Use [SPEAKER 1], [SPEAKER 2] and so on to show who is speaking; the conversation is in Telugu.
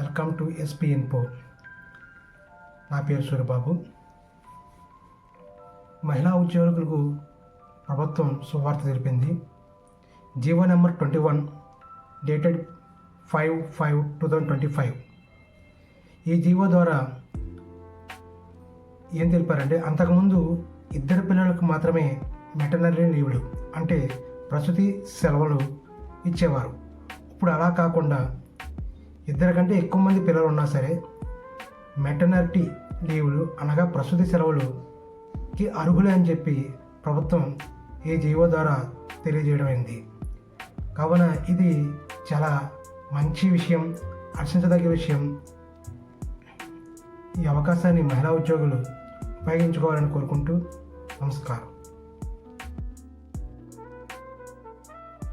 [SPEAKER 1] Welcome to SP info. నా పేరు సూర్యబాబు. మహిళా ఉద్యోగులకు ప్రభుత్వం శుభవార్త తెలిపింది. GO number twenty one dated five five two thousand twenty five. ఈ జీవో ద్వారా ఏం తెలిపారంటే అంతకుముందు ఇద్దరు పిల్లలకు మాత్రమే మెటర్నరీ లీవ్లు అంటే ప్రసూతి సెలవులు ఇచ్చేవారు. ఇప్పుడు అలా కాకుండా ఇద్దరు కంటే ఎక్కువ మంది పిల్లలు ఉన్నా సరే మెటర్నర్టీ లీవులు అనగా ప్రసూతి సెలవులుకి అర్హులే అని చెప్పి ప్రభుత్వం ఈ జీవో ద్వారా తెలియజేయడమైంది. కావున ఇది చాలా మంచి విషయం హర్షించదగ్గ విషయం. ఈ అవకాశాన్ని మహిళా ఉద్యోగులు ఉపయోగించుకోవాలని కోరుకుంటూ నమస్కారం.